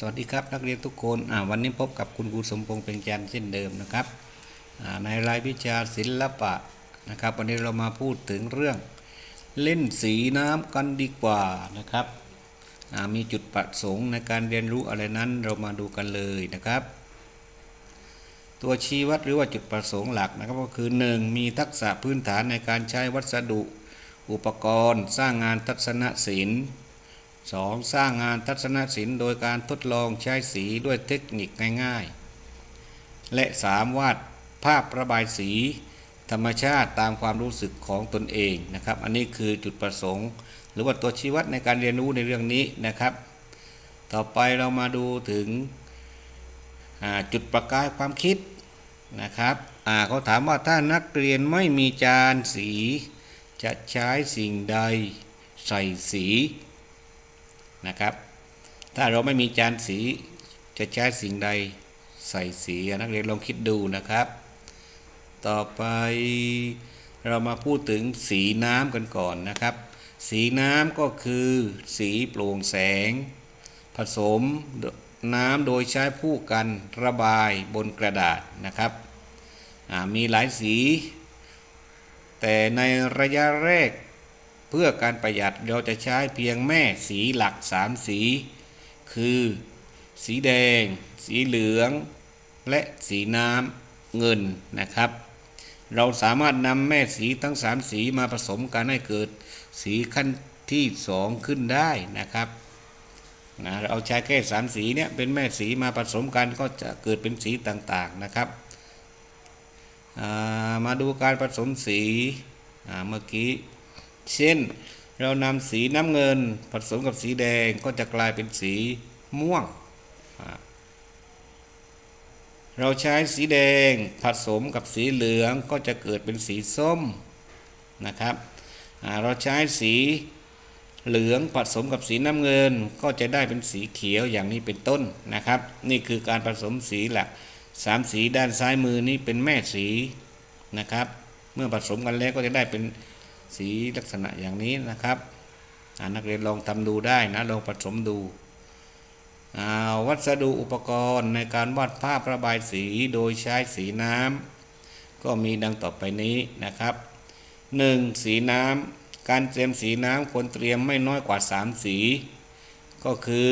สวัสดีครับนักเรียนทุกคนวันนี้พบกับคุณครูสมพงษ์เป็นจันเช่นเดิมนะครับในรายวิชาศิลปะนะครับ วันนี้เรามาพูดถึงเรื่องเล่นสีน้ำกันดีกว่านะครับมีจุดประสงค์ในการเรียนรู้อะไรนั้นเรามาดูกันเลยนะครับ ตัวชี้วัดหรือว่าจุดประสงค์หลักนะครับก็คือ 1. มีทักษะพื้นฐานในการใช้วัสดุ อุปกรณ์ สร้างงานทัศนศิลป์ 2. สร้างงานทัศนศิลป์โดยการทดลองใช้สีด้วยเทคนิคง่ายๆ และ 3. วาดภาพระบายสี ธรรมชาติตามความรู้สึกของตนเองนะครับ อันนี้คือจุดประสงค์ หรือว่าตัวชี้วัดในการเรียนรู้ในเรื่องนี้นะครับ ต่อไปเรามาดูถึงจุดประกายความคิดนะครับเขาถามว่าถ้านักเรียนไม่มีจานสี จะใช้สิ่งใดใส่สี นะครับ ถ้าเราไม่มีจานสีจะใช้สิ่งใดใส่สีนักเรียนลองคิดดูนะครับ ต่อไปเรามาพูดถึงสีน้ำกันก่อนนะครับ สีน้ำก็คือสีโปร่งแสง ผสมน้ำโดยใช้ผู้กันระบายบนกระดาษนะครับ มีหลายสี แต่ในระยะแรก เพื่อการประหยัดเราจะใช้เพียงแม่สีหลักสามสี คือ สีแดง สีเหลือง และสีน้ำเงินนะครับ เราสามารถนำแม่สีทั้งสามสีมาผสมกันให้เกิดสีขั้นที่สองขึ้นได้นะครับนะเราใช้แค่สามสีเนี่ยเป็นแม่สีมาผสมกันก็จะเกิดเป็นสีต่างๆนะครับามาดูการผสมสีเมื่อกี้ เช่น เรานำสีน้ำเงินผสมกับสีแดงก็จะกลายเป็นสีม่วง เราใช้สีแดงผสมกับสีเหลืองก็จะเกิดเป็นสีส้มนะครับ เราใช้สีเหลืองผสมกับสีน้ำเงินก็จะได้เป็นสีเขียวอย่างนี้เป็นต้นนะครับ นี่คือการผสมสีหลักสามสีด้านซ้ายมือนี้เป็นแม่สีนะครับ เมื่อผสมกันแล้วก็จะได้เป็น สีลักษณะอย่างนี้นะครับนักเรียนลองทำดูได้นะลองผสมดูวัสดุอุปกรณ์ในการวาดภาพระบายสีโดยใช้สีน้ำก็มีดังต่อไปนี้นะครับ 1. สีน้ำการเตรียมสีน้ำควรเตรียมไม่น้อยกว่า 3 สี ก็คือ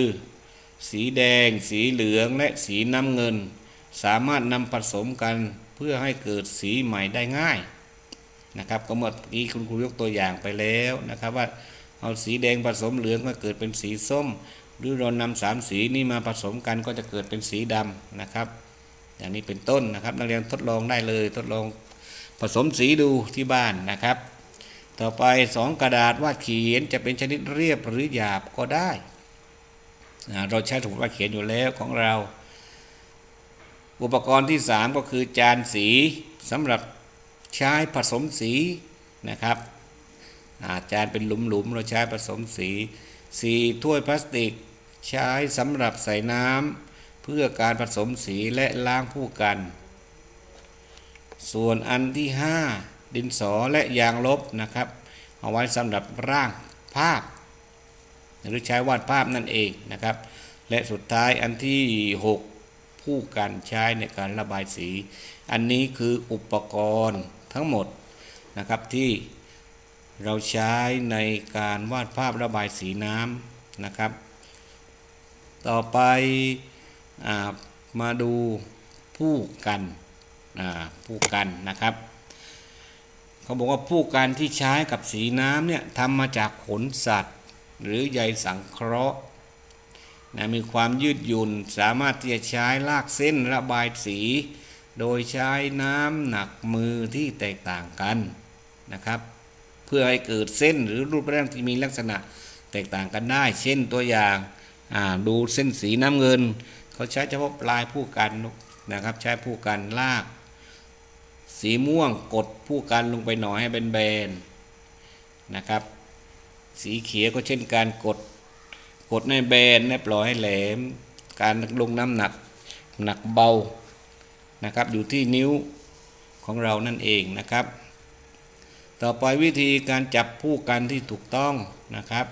สีแดง สีเหลืองและสีน้ำเงิน สามารถนำผสมกันเพื่อให้เกิดสีใหม่ได้ง่าย นะครับก็เมื่อกี้คุณครูยกตัวอย่างไปแล้วนะครับ ว่าเอาสีแดงผสมเหลืองก็เกิดเป็นสีส้ม หรือเรานำสามสีนี้มาผสมกันก็จะเกิดเป็นสีดำนะครับอย่างนี้เป็นต้นนะครับ นักเรียนทดลองได้เลยทดลองผสมสีดูที่บ้านนะครับ ต่อไปสองกระดาษวาดเขียนจะเป็นชนิดเรียบหรือหยาบก็ได้เราใช้ถุงวาดเขียนอยู่แล้วของเรา อุปกรณ์ที่ 3 ก็คือจานสีสำหรับ ใช้ผสมสีนะครับอาจารย์เป็นหลุมๆเราใช้ผสมสีสีถ้วยพลาสติก ใช้สำหรับใส่น้ำเพื่อการผสมสีและล้างผู้กัน ส่วนอันที่ 5 ดินสอและยางลบนะครับ เอาไว้สำหรับร่างภาพ หรือใช้วาดภาพนั่นเองนะครับ และสุดท้ายอันที่ 6 ผู้กันใช้ในการระบายสี อันนี้คืออุปกรณ์ ทั้งหมดนะครับที่เราใช้ในการวาดภาพระบายสีน้ำนะครับ ต่อไปอามาดูผู้กันผู้กันนะครับเขาบอกว่าผู้กันที่ใช้กับสีน้ำเนี่ยทำมาจากขนสัตว์ หรือใยสังเคราะห์นะมีความยืดหยุ่นสามารถที่จะใช้ลากเส้นระบายสี โดยใช้น้ำหนักมือที่แตกต่างกันนะครับ เพื่อให้เกิดเส้นหรือรูปร่างที่มีลักษณะแตกต่างกันได้ เช่นตัวอย่างดูเส้นสีน้ำเงิน เขาใช้เฉพาะปลายผู้กันนะครับ ใช้ผู้กันลาก สีม่วงกดผู้กันลงไปหน่อยให้เป็นแบนนะครับ สีเขียวก็เช่นการกดกดในแบนและปล่อยให้แหลม การลงน้ำหนักหนักเบา นะครับอยู่ที่นิ้วของเรานั่นเองนะครับ ต่อไปวิธีการจับผู้กันที่ถูกต้องนะครับ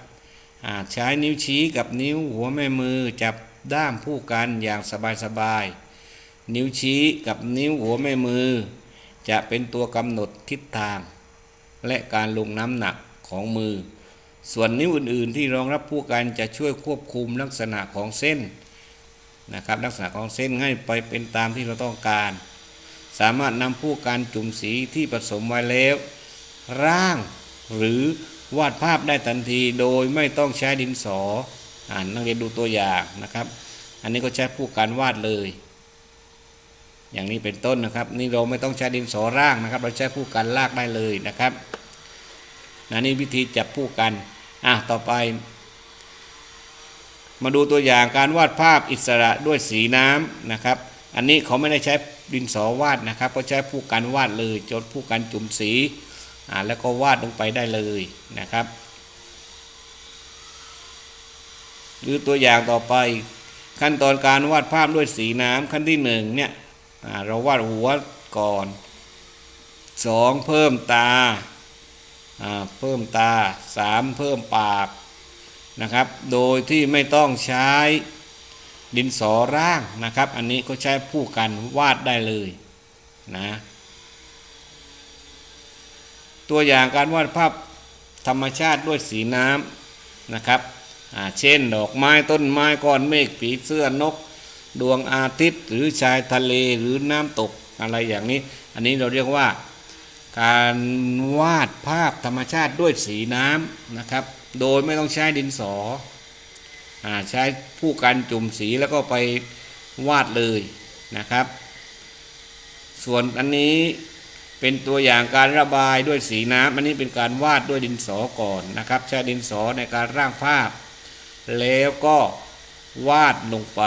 ใช้นิ้วชี้กับนิ้วหัวแม่มือจับด้ามผู้กันอย่างสบายๆ นิ้วชี้กับนิ้วหัวแม่มือ จะเป็นตัวกำหนดทิศทาง และการลงน้ำหนักของมือ ส่วนนิ้วอื่นๆ ที่รองรับผู้กันจะช่วยควบคุมลักษณะของเส้น นะครับลักษณะของเส้นให้ไปเป็นตามที่เราต้องการ สามารถนำผู้การจุ่มสีที่ผสมไว้แล้ว ร่างหรือวาดภาพได้ทันทีโดยไม่ต้องใช้ดินสออ่านนักเรียนดูตัวอย่างนะครับ อันนี้ก็ใช้ผู้การวาดเลย อย่างนี้เป็นต้นนะครับ นี่เราไม่ต้องใช้ดินสอร่างนะครับ เราใช้ผู้การลากได้เลยนะครับนะนี่วิธีจับผู้กันอะต่อไป มาดูตัวอย่างการวาดภาพอิสระด้วยสีน้ำนะครับ อันนี้เขาไม่ได้ใช้ดินสอวาดนะครับเขาใช้ผู้กันวาดเลยจดผู้กันจุ่มสีอ่าแล้วก็วาดลงไปได้เลยนะครับ หรือตัวอย่างต่อไปขั้นตอนการวาดภาพด้วยสีน้ำขั้นที่หนึ่งเนี่ยเราวาดหัวก่อนสองเพิ่มตาอ่าเพิ่มตาสามเพิ่มปาก นะครับ โดยที่ไม่ต้องใช้ดินสอร่างนะครับ อันนี้ก็ใช้ผู้กันวาดได้เลยนะตัวอย่างการวาดภาพธรรมชาติด้วยสีน้ำนะครับ เช่นดอกไม้ต้นไม้ก้อนเมฆผีเสื้อนก ดวงอาทิตย์ หรือชายทะเลหรือน้ำตกอะไรอย่างนี้ อันนี้เราเรียกว่า การวาดภาพธรรมชาติด้วยสีน้ำนะครับ โดยไม่ต้องใช้ดินสออใช้ผู้กันจุ่มสีแล้วก็ไปวาดเลยนะครับ ส่วนอันนี้เป็นตัวอย่างการระบายด้วยสีน้ำอันนี้เป็นการวาดด้วยดินสอก่อนนะครับ ใช้ดินสอในการร่างภาพ แล้วก็วาดลงไป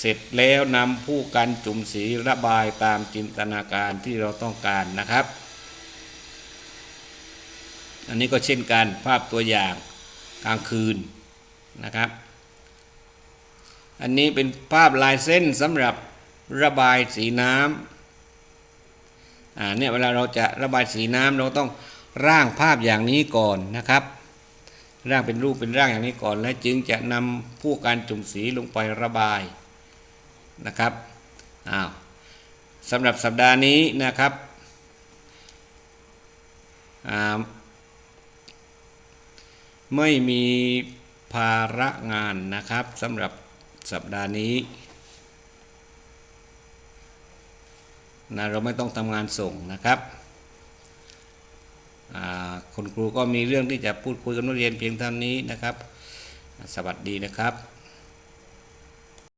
เสร็จแล้วนำผู้กันจุ่มสีระบายตามจินตนาการที่เราต้องการนะครับ อันนี้ก็เช่นกันภาพตัวอย่างกลางคืนนะครับ อันนี้เป็นภาพลายเส้นสำหรับระบายสีน้ำอ่าเนี่ยเวลาเราจะระบายสีน้ำเราต้องร่างภาพอย่างนี้ก่อนนะครับ ร่างเป็นรูปเป็นร่างอย่างนี้ก่อน แล้วจึงจะนำผู้การจุ่มสีลงไประบายนะครับอ้าวสำหรับสัปดาห์นี้นะครับอ่า ไม่มีภาระงานนะครับสำหรับสัปดาห์นี้นะเราไม่ต้องทำงานส่งนะครับคุณครูก็มีเรื่องที่จะพูดคุยกับนักเรียนเพียงเท่านี้นะครับ สวัสดีนะครับ